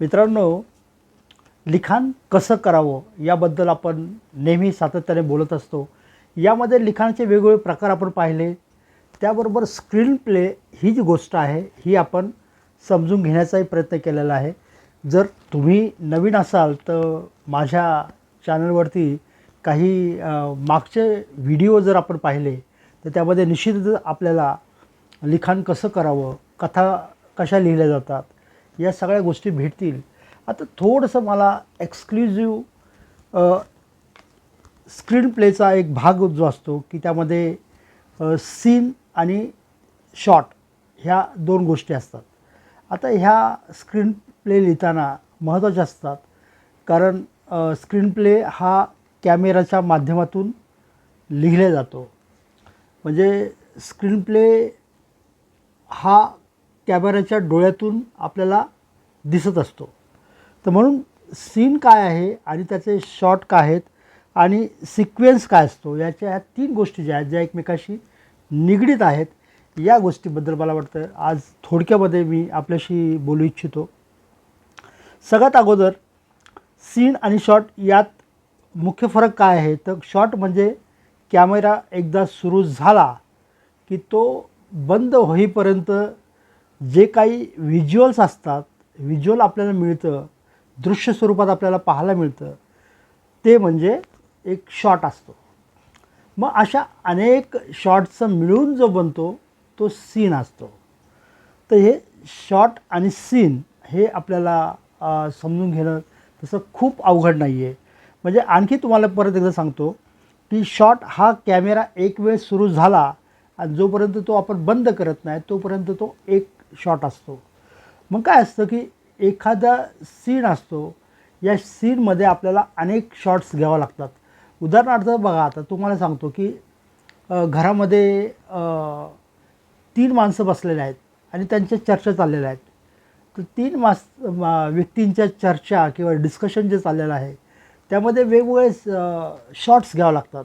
मित्रांनो लिखाण कसं करावं याबद्दल आपण नेहमी सातत्याने बोलत असतो. यामध्ये लिखाणाचे वेगवेगळे प्रकार आपण पाहिले. त्याबरोबर स्क्रीन प्ले ही जी गोष्ट आहे ही आपण समजून घेण्याचाही प्रयत्न केलेला आहे. जर तुम्ही नवीन असाल तर माझ्या चॅनलवरती काही मागचे व्हिडिओ जर आपण पाहिले तर त्यामध्ये निश्चितच आपल्याला लिखाण कसं करावं कथा कशा लिहिल्या जातात या सगळ्या गोष्टी भेटतील. आता थोडंसं मला एक्सक्लुझिव्ह स्क्रीन प्लेचा एक भाग जो असतो की त्यामध्ये सीन आणि शॉट ह्या दोन गोष्टी असतात. आता ह्या स्क्रीन प्ले लिहिताना महत्त्वाच्या असतात कारण स्क्रीन प्ले हा कॅमेराच्या माध्यमातून लिहिला जातो. म्हणजे स्क्रीन प्ले हा कॅमेऱ्याच्या डोळ्यातून आपल्याला दिसत असतो. तर म्हणून सीन काय आहे आणि त्याचे शॉट काय आहेत आणि सिक्वेन्स काय असतो याच्या ह्या तीन गोष्टी ज्या आहेत ज्या एकमेकाशी निगडीत आहेत या गोष्टीबद्दल मला वाटतं आज थोडक्यामध्ये मी आपल्याशी बोलू इच्छितो. सगळ्यात अगोदर सीन आणि शॉट यात मुख्य फरक काय आहे? तर शॉट म्हणजे कॅमेरा एकदा सुरू झाला की तो बंद होईपर्यंत जे काही व्हिज्युअल्स असतात व्हिज्युअल आपल्याला मिळतं दृश्य स्वरूपात आपल्याला पाहायला मिळतं ते म्हणजे एक शॉट असतो. मग अशा अनेक शॉटचं मिळून जो बनतो तो सीन असतो. तर हे शॉट आणि सीन हे आपल्याला समजून घेणं तसं खूप अवघड नाही आहे म्हणजे आणखी तुम्हाला परत एकदा सांगतो की शॉट हा कॅमेरा एक वेळ सुरू झाला आणि जोपर्यंत तो आपण बंद करत नाही तोपर्यंत तो एक शॉट असतो. मग काय असतं की एखादा सीन असतो या सीनमध्ये आपल्याला अनेक शॉट्स घ्यावं लागतात. उदाहरणार्थ बघा आता तुम्हाला सांगतो की घरामध्ये तीन माणसं बसलेले आहेत आणि त्यांच्या चर्चा चाललेल्या आहेत. तर तीन मास मा- व्यक्तींच्या चर्चा किंवा डिस्कशन जे चाललेलं आहे त्यामध्ये वेगवेगळे शॉट्स घ्यावं लागतात.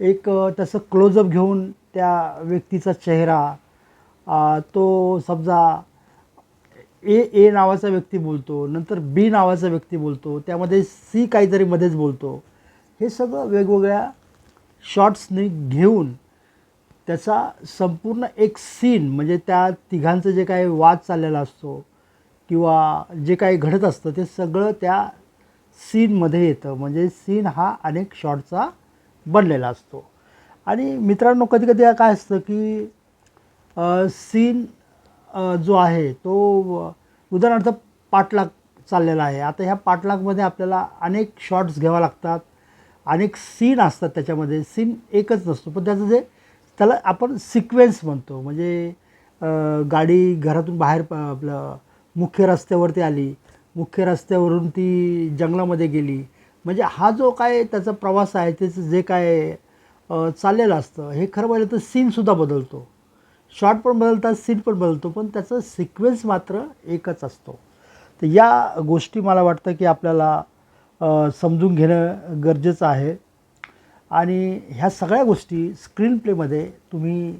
एक तसं क्लोजअप घेऊन त्या व्यक्तीचा चेहरा तो समजा ए ए नावाचा व्यक्ती बोलतो नंतर बी नावाचा व्यक्ती बोलतो त्यामध्ये सी काहीतरी मध्येच बोलतो. हे सगळं वेगवेगळ्या शॉट्सने घेऊन त्याचा संपूर्ण एक सीन म्हणजे त्या तिघांचं जे काही वाद चाललेला असतो किंवा जे काही घडत असतं ते सगळं त्या सीनमध्ये येतं. म्हणजे सीन हा अनेक शॉटचा बनलेला असतो. आणि मित्रांनो कधी कधी काय असतं की सीन जो आहे तो उदाहरणार्थ पाठलाग चाललेला आहे. आता ह्या पाठलागमध्ये आपल्याला अनेक शॉट्स घ्यावा लागतात. अनेक सीन असतात त्याच्यामध्ये. सीन एकच नसतो. पण त्याचं जे त्याला आपण सिक्वेन्स म्हणतो. म्हणजे गाडी घरातून बाहेर प- आपलं मुख्य रस्त्यावरती आली. मुख्य रस्त्यावरून ती जंगलामध्ये गेली. म्हणजे हा जो काय त्याचा प्रवास आहे त्याचं जे काय चाललेलं असतं हे खरं पाहिलं तर सीनसुद्धा बदलतो. शॉर्ट पण बदलतात सीन पण बदलतो पण त्याचा सिक्वेन्स मात्र एकच असतो. तर या गोष्टी मला वाटतं की आपल्याला समजून घेणं गरजेचं आहे. आणि ह्या सगळ्या गोष्टी स्क्रीन प्लेमध्ये तुम्ही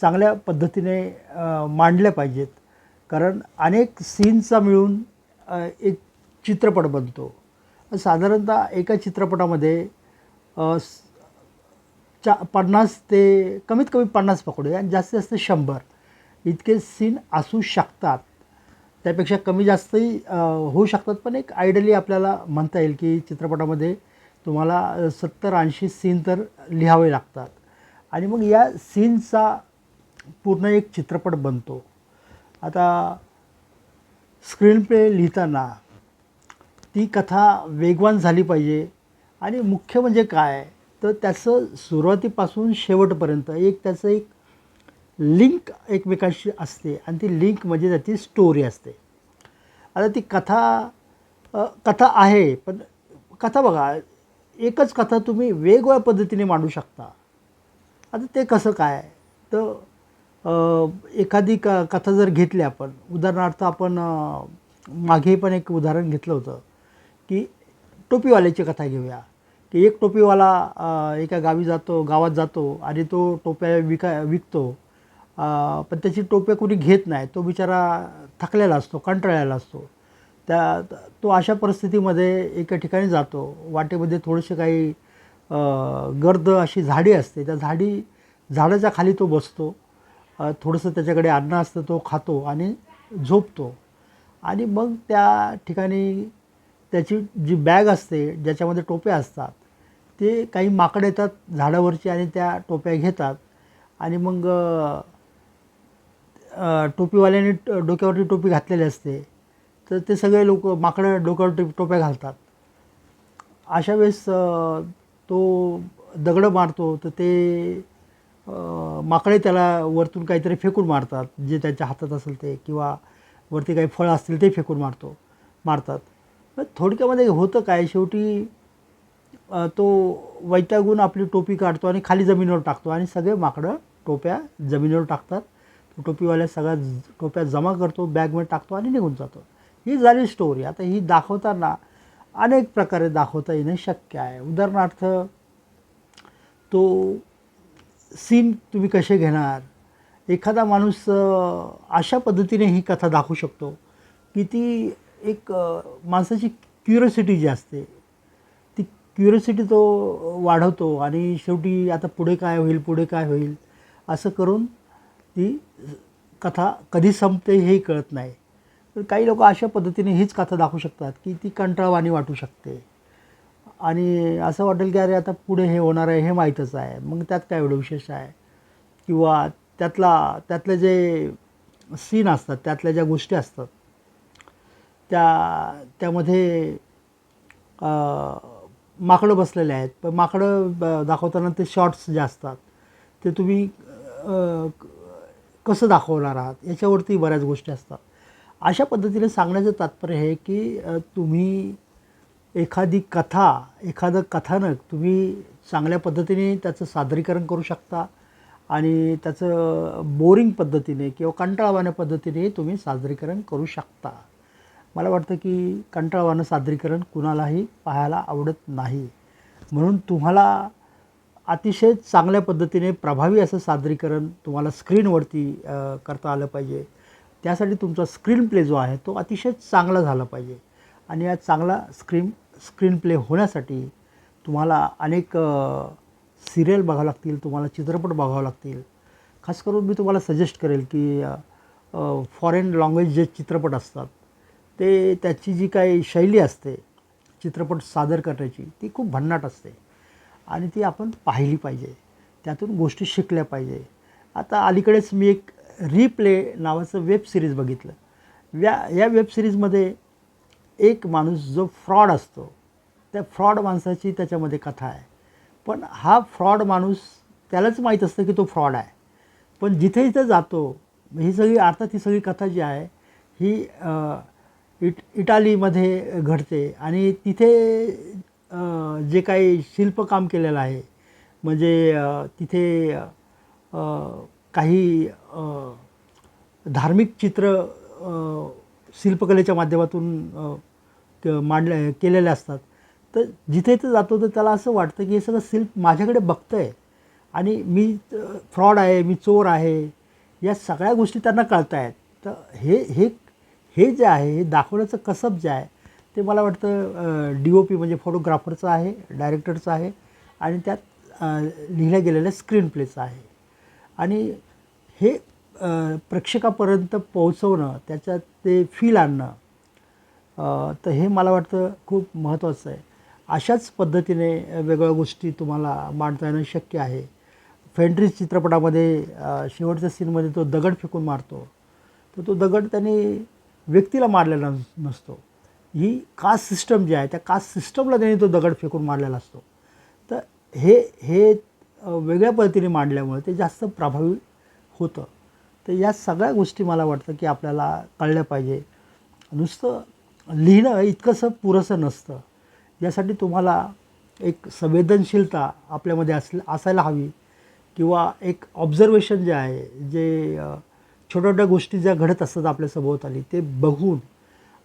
चांगल्या पद्धतीने मांडल्या पाहिजेत. कारण अनेक सीनचा मिळून एक चित्रपट बनतो. साधारणतः एका चित्रपटामध्ये चा पन्नास ते कमीत कमी पन्नास पकडूया. जास्तीत जास्त शंभर. इतके सीन असू शकतात. त्यापेक्षा कमी जास्तही होऊ शकतात. पण एक आयडली आपल्याला म्हणता येईल की चित्रपटामध्ये तुम्हाला सत्तर ऐंशी सीन तर लिहावे लागतात. आणि मग या सीनचा पूर्ण एक चित्रपट बनतो. आता स्क्रीन प्ले लिहिताना ती कथा वेगवान झाली पाहिजे. आणि मुख्य म्हणजे काय? तर त्याचं सुरुवातीपासून शेवटपर्यंत एक त्याचं एक लिंक एकमेकांशी असते आणि ती लिंक म्हणजे त्याची स्टोरी असते. आता ती कथा कथा आहे पण कथा बघा एकच कथा तुम्ही वेगवेगळ्या पद्धतीने मांडू शकता. आता ते कसं काय? तर एखादी क कथा जर घेतली आपण उदाहरणार्थ आपण मागे पण एक उदाहरण घेतलं होतं की टोपीवाल्याची कथा घेऊया. की एक टोपीवाला एका गावी जातो गावात जातो आणि तो टोप्या विका विकतो. पण त्याची टोप्या कोणी घेत नाही. तो बिचारा थकलेला असतो कंटाळलेला असतो. त्या तो अशा परिस्थितीमध्ये एका ठिकाणी जातो. वाटेमध्ये थोडेसे काही गर्द अशी झाडी असते. त्या झाडी झाडाच्या खाली तो बसतो. थोडंसं त्याच्याकडे अन्न असतं तो खातो आणि झोपतो. आणि मग त्या ठिकाणी त्याची जी बॅग असते ज्याच्यामध्ये टोप्या असतात ते काही माकड येतात झाडावरची आणि त्या टोप्या घेतात. आणि मग टोपीवाल्याने डोक्यावरती टोपी घातलेली असते. तर ते सगळे लोक माकडं डोक्यावर टोप- टोप्या घालतात. अशा वेळेस तो दगडं मारतो तर ते माकडे त्याला वरतून काहीतरी फेकून मारतात. जे त्याच्या हातात असेल ते किंवा वरती काही फळं असतील ते फेकून मारतो मारतात. थोडक्यामध्ये होतं काय? शेवटी तो वैतागून आपली टोपी काढतो आणि खाली जमिनीवर टाकतो आणि सगळे माकडं टोप्या जमिनीवर टाकतात. तो टोपीवाल्या सगळ्या ज- टोप्या जमा करतो बॅगमध्ये टाकतो आणि निघून जातो. ही झाली स्टोरी आता ही दाखवताना अनेक प्रकारे दाखवता येणं शक्य आहे. उदाहरणार्थ तो सीन तुम्ही कसे घेणार? एखादा माणूस अशा पद्धतीने ही कथा दाखवू शकतो की ती एक माणसाची क्युरिसिटी जी असते ती क्युरिसिटी तो वाढवतो आणि शेवटी आता पुढे काय होईल पुढे काय होईल असं करून ती कथा कधी संपते हेही कळत नाही. तर काही लोक अशा पद्धतीने हीच कथा दाखवू शकतात की ती कंटाळवाणी वाटू शकते. आणि असं वाटेल की अरे आता पुढे हे होणार आहे हे माहीतच आहे. मग त्यात काय एवढं विशेष आहे? किंवा त्यातला त्यातले जे सीन असतात त्यातल्या ज्या गोष्टी असतात त्या त्यामध्ये माकडं बसलेले आहेत. पण माकडं ब- दाखवताना ते शॉर्ट्स जे असतात ते तुम्ही कसं दाखवणार आहात? याच्यावरती बऱ्याच गोष्टी असतात. अशा पद्धतीने सांगण्याचं तात्पर्य हे की तुम्ही एखादी कथा एखादं कथानक तुम्ही चांगल्या पद्धतीने त्याचं सादरीकरण करू शकता आणि त्याचं बोरिंग पद्धतीने किंवा कंटाळवाण्या पद्धतीने तुम्ही सादरीकरण करू शकता. मला वाटतं की कंटाळवाणं सादरीकरण कुणालाही पाहायला आवडत नाही. म्हणून तुम्हाला अतिशय चांगल्या पद्धतीने प्रभावी असं सादरीकरण तुम्हाला स्क्रीनवरती करता आलं पाहिजे. त्यासाठी तुमचा स्क्रीन प्ले जो आहे तो अतिशय चांगला झाला पाहिजे. आणि या चांगला स्क्रीन स्क्रीन प्ले होण्यासाठी तुम्हाला अनेक सिरियल बघावं लागतील तुम्हाला चित्रपट बघावं लागतील. खास करून मी तुम्हाला सजेस्ट करेल की फॉरेन लँग्वेज जे चित्रपट असतात ते त्याची जी काही शैली असते चित्रपट सादर करण्याची ती खूप भन्नाट असते. आणि ती आपण पाहिली पाहिजे. त्यातून गोष्टी शिकल्या पाहिजे. आता अलीकडेच मी एक रिप्ले नावाचं वेब सिरीज बघितलं. या या वेब सिरीजमध्ये एक माणूस जो फ्रॉड असतो त्या फ्रॉड माणसाची त्याच्यामध्ये कथा आहे. पण हा फ्रॉड माणूस त्यालाच माहीत असतं की तो फ्रॉड आहे. पण जिथे जिथे जातो ही सगळी अर्थात ही सगळी कथा जी आहे ही इट इटालीमध्ये घडते. आणि तिथे जे काही शिल्पकाम केलेलं आहे म्हणजे तिथे काही धार्मिक चित्र शिल्पकलेच्या माध्यमातून क- मांडले केलेले असतात. तर जिथे तर जातो तर त्याला असं वाटतं की हे सगळं शिल्प माझ्याकडे बघतं आहे आणि मी फ्रॉड आहे मी चोर आहे या सगळ्या गोष्टी त्यांना कळत आहेत तर हे हे हे जे आहे हे दाखवण्याचं कसब जे आहे ते मला वाटतं डी ओ पी म्हणजे फोटोग्राफरचं आहे डायरेक्टरचं आहे आणि त्यात लिहिल्या गेलेल्या स्क्रीन प्लेचं आहे. आणि हे प्रेक्षकापर्यंत पोहोचवणं त्याच्यात ते फील आणणं तर हे मला वाटतं खूप महत्त्वाचं आहे. अशाच पद्धतीने वेगवेगळ्या गोष्टी तुम्हाला मांडता येणं शक्य आहे. फेंड्रीज चित्रपटामध्ये शेवटच्या सीनमध्ये तो दगड फेकून मारतो. तर तो दगड त्याने व्यक्तीला मारलेला नस- नसतो. ही कास्ट सिस्टम जी आहे त्या कास्ट सिस्टमला त्याने तो दगड फेकून मारलेला असतो. तर हे हे वेगळ्या पद्धतीने मांडल्यामुळे ते जास्त प्रभावी होतं. तर या सगळ्या गोष्टी मला वाटतं की आपल्याला कळल्या पाहिजे. नुसतं लिहिणं इतकंसं पुरंसं नसतं. यासाठी तुम्हाला एक संवेदनशीलता आपल्यामध्ये अस असायला हवी. किंवा एक ऑब्झर्वेशन जे आहे जे छोट्या छोट्या गोष्टी ज्या घडत असतात आपल्या सभोवताली ते बघून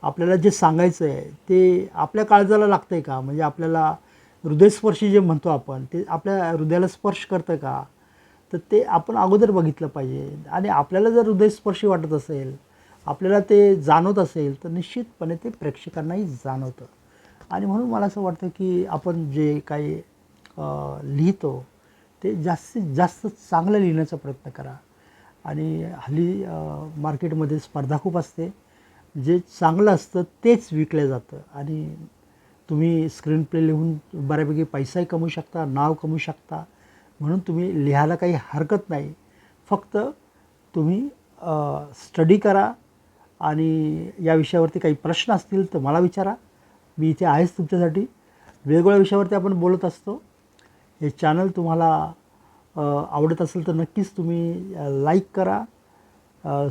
आपल्याला जे सांगायचं आहे ते आपल्या काळजाला लागतं आहे का? म्हणजे आपल्याला हृदयस्पर्शी जे म्हणतो आपण ते आपल्या हृदयाला स्पर्श करतं का? तर ते आपण अगोदर बघितलं पाहिजे. आणि आपल्याला जर हृदयस्पर्शी वाटत असेल आपल्याला ते जाणवत असेल तर निश्चितपणे ते प्रेक्षकांनाही जाणवतं. आणि म्हणून मला असं वाटतं की आपण जे काही लिहितो ते जास्तीत जास्त चांगलं लिहिण्याचा प्रयत्न करा. आणि हल्ली मार्केटमध्ये स्पर्धा खूप असते. जे चांगलं असतं तेच विकलं जातं. आणि तुम्ही स्क्रीन प्ले लिहून बऱ्यापैकी पैसाही कमवू शकता नाव कमवू शकता. म्हणून तुम्ही लिहायला काही हरकत नाही. फक्त तुम्ही स्टडी करा आणि या विषयावरती काही प्रश्न असतील तर मला विचारा. मी इथे आहेच तुमच्यासाठी. वेगवेगळ्या विषयावरती आपण बोलत असतो. हे चॅनल तुम्हाला आवडत असेल तर नक्कीच तुम्ही लाईक करा.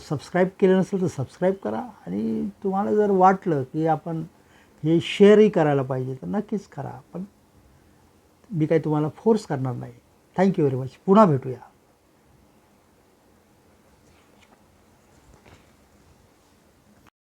सबस्क्राईब केलं नसेल तर सबस्क्राईब करा. आणि तुम्हाला जर वाटलं की आपण हे शेअरही करायला पाहिजे तर नक्कीच करा. पण मी काही तुम्हाला फोर्स करणार नाही. थँक्यू व्हेरी मच पुन्हा भेटूया.